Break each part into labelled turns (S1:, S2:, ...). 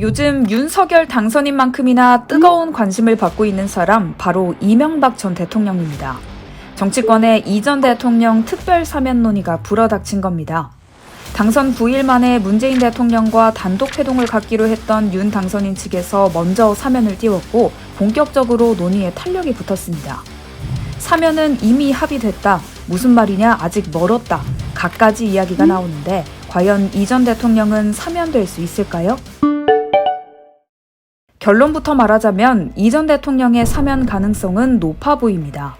S1: 요즘 윤석열 당선인 만큼이나 뜨거운 관심을 받고 있는 사람 바로 이명박 전 대통령입니다. 정치권의 이전 대통령 특별 사면 논의가 불어닥친 겁니다. 당선 9일 만에 문재인 대통령과 단독 회동을 갖기로 했던 윤 당선인 측에서 먼저 사면을 띄웠고 본격적으로 논의에 탄력이 붙었습니다. 사면은 이미 합의됐다. 무슨 말이냐? 아직 멀었다. 갖가지 이야기가 나오는데 과연 이 전 대통령은 사면될 수 있을까요? 결론부터 말하자면 이전 대통령의 사면 가능성은 높아 보입니다.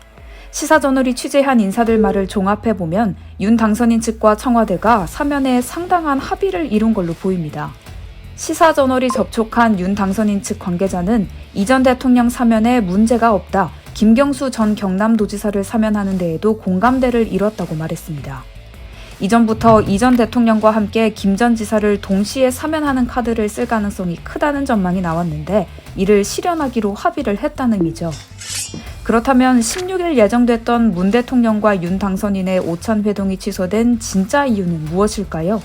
S1: 시사저널이 취재한 인사들 말을 종합해보면 윤 당선인 측과 청와대가 사면에 상당한 합의를 이룬 걸로 보입니다. 시사저널이 접촉한 윤 당선인 측 관계자는 이전 대통령 사면에 문제가 없다. 김경수 전 경남도지사를 사면하는 데에도 공감대를 이뤘다고 말했습니다. 이전부터 이전 대통령과 함께 김 전 지사를 동시에 사면하는 카드를 쓸 가능성이 크다는 전망이 나왔는데 이를 실현하기로 합의를 했다는 의미죠. 그렇다면 16일 예정됐던 문 대통령과 윤 당선인의 오찬 회동이 취소된 진짜 이유는 무엇일까요?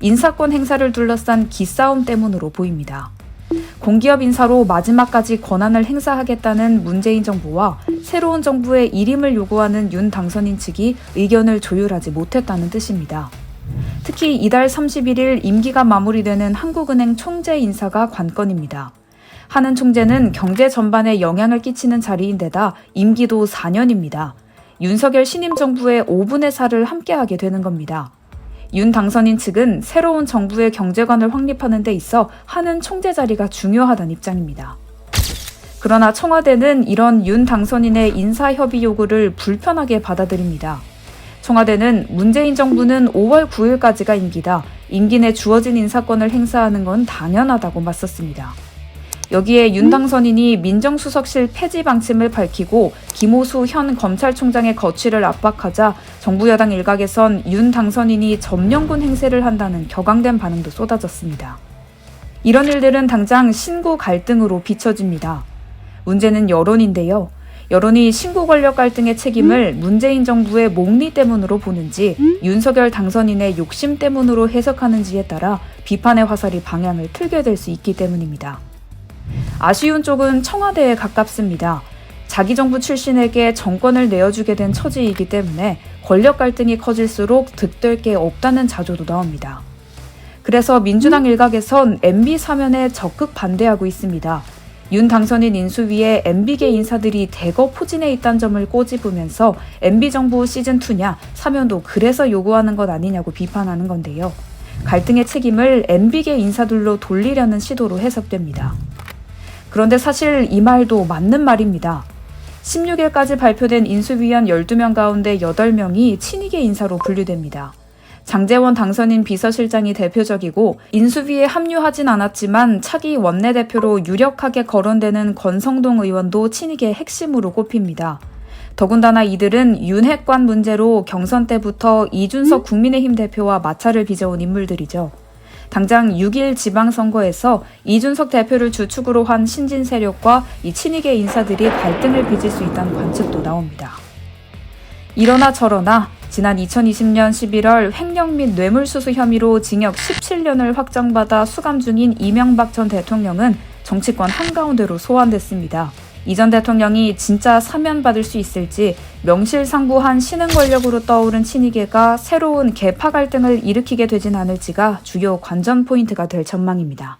S1: 인사권 행사를 둘러싼 기싸움 때문으로 보입니다. 공기업 인사로 마지막까지 권한을 행사하겠다는 문재인 정부와 새로운 정부의 일임을 요구하는 윤 당선인 측이 의견을 조율하지 못했다는 뜻입니다. 특히 이달 31일 임기가 마무리되는 한국은행 총재 인사가 관건입니다. 하는 총재는 경제 전반에 영향을 끼치는 자리인데다 임기도 4년입니다. 윤석열 신임 정부의 5분의 4를 함께하게 되는 겁니다. 윤 당선인 측은 새로운 정부의 경제관을 확립하는 데 있어 하는 총재 자리가 중요하다는 입장입니다. 그러나 청와대는 이런 윤 당선인의 인사협의 요구를 불편하게 받아들입니다. 청와대는 문재인 정부는 5월 9일까지가 임기다. 임기 내 주어진 인사권을 행사하는 건 당연하다고 맞섰습니다. 여기에 윤 당선인이 민정수석실 폐지 방침을 밝히고 김호수 현 검찰총장의 거취를 압박하자 정부 여당 일각에선 윤 당선인이 점령군 행세를 한다는 격앙된 반응도 쏟아졌습니다. 이런 일들은 당장 신구 갈등으로 비춰집니다. 문제는 여론인데요. 여론이 신구 권력 갈등의 책임을 문재인 정부의 목리 때문으로 보는지 윤석열 당선인의 욕심 때문으로 해석하는지에 따라 비판의 화살이 방향을 틀게 될 수 있기 때문입니다. 아쉬운 쪽은 청와대에 가깝습니다. 자기 정부 출신에게 정권을 내어주게 된 처지이기 때문에 권력 갈등이 커질수록 득될 게 없다는 자조도 나옵니다. 그래서 민주당 일각에선 MB 사면에 적극 반대하고 있습니다. 윤 당선인 인수위에 MB계 인사들이 대거 포진해 있다는 점을 꼬집으면서 MB 정부 시즌2냐 사면도 그래서 요구하는 것 아니냐고 비판하는 건데요. 갈등의 책임을 MB계 인사들로 돌리려는 시도로 해석됩니다. 그런데 사실 이 말도 맞는 말입니다. 16일까지 발표된 인수위원 12명 가운데 8명이 친이계 인사로 분류됩니다. 장재원 당선인 비서실장이 대표적이고 인수위에 합류하진 않았지만 차기 원내대표로 유력하게 거론되는 권성동 의원도 친이계 핵심으로 꼽힙니다. 더군다나 이들은 윤핵관 문제로 경선 때부터 이준석 국민의힘 대표와 마찰을 빚어온 인물들이죠. 당장 6일 지방선거에서 이준석 대표를 주축으로 한 신진 세력과 이 친이계 인사들이 갈등을 빚을 수 있다는 관측도 나옵니다. 이러나 저러나 지난 2020년 11월 횡령 및 뇌물수수 혐의로 징역 17년을 확정받아 수감 중인 이명박 전 대통령은 정치권 한가운데로 소환됐습니다. 이전 대통령이 진짜 사면받을 수 있을지 명실상부한 신흥 권력으로 떠오른 친이계가 새로운 개파 갈등을 일으키게 되진 않을지가 주요 관전 포인트가 될 전망입니다.